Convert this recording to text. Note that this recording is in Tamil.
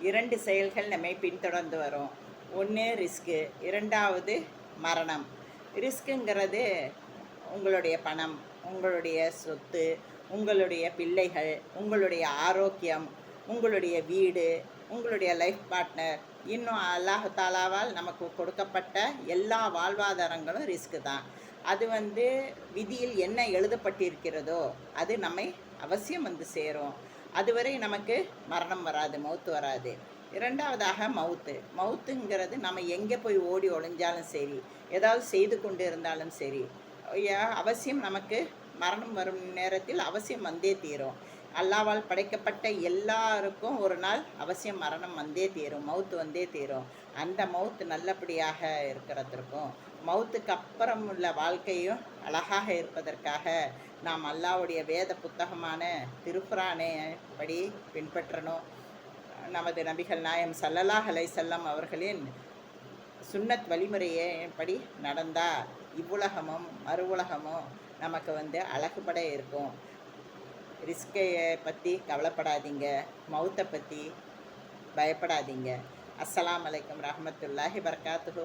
இரண்டு செயல்கள் நம்மை பின்தொடர்ந்து வரும். ஒன்று ரிஸ்க்கு இரண்டாவது மரணம். ரிஸ்க்குங்கிறது உங்களுடைய பணம் உங்களுடைய சொத்து உங்களுடைய பிள்ளைகள் உங்களுடைய ஆரோக்கியம் உங்களுடைய வீடு உங்களுடைய லைஃப் பார்ட்னர் இன்னும் அல்லாஹு தாலாவால் நமக்கு கொடுக்கப்பட்ட எல்லா வாழ்வாதாரங்களும் ரிஸ்க்கு தான். அது வந்து விதியில் என்ன எழுதப்பட்டிருக்கிறதோ அது நம்மை அவசியம் வந்து சேரும். அதுவரை நமக்கு மரணம் வராது மவுத்து வராது. இரண்டாவதாக மவுத்து மவுத்துங்கிறது நம்ம எங்கே போய் ஓடி ஒளிஞ்சாலும் சரி ஏதாவது செய்து கொண்டு இருந்தாலும் சரி அவசியம் நமக்கு மரணம் வரும் நேரத்தில் அவசியம் வந்தே தீரும். அல்லாவால் படைக்கப்பட்ட எல்லாருக்கும் ஒரு நாள் அவசியம் மரணம் வந்தே தீரும் மவுத்து வந்தே தீரும். அந்த மவுத்து நல்லபடியாக இருக்கிறதற்கும் மவுத்துக்கு அப்புறம் உள்ள வாழ்க்கையும் அழகாக இருப்பதற்காக நாம் அல்லாவுடைய வேத புத்தகமான திருக்குரானே படி பின்பற்றணும். நமது நபிகள் நாயம் சல்லல்லாஹ் அலைசல்லம் அவர்களின் சுன்னத் வழிமுறையை படி நடந்தால் இவ்வுலகமும் மறு உலகமும் நமக்கு வந்து அழகுபட இருக்கும். ரிஸ்கையை பற்றி கவலைப்படாதீங்க. மௌத்தை பற்றி பயப்படாதீங்க. அஸ்லாம் அலைக்கும் ரஹமத்துல்லாஹி வபரகாத்துஹு.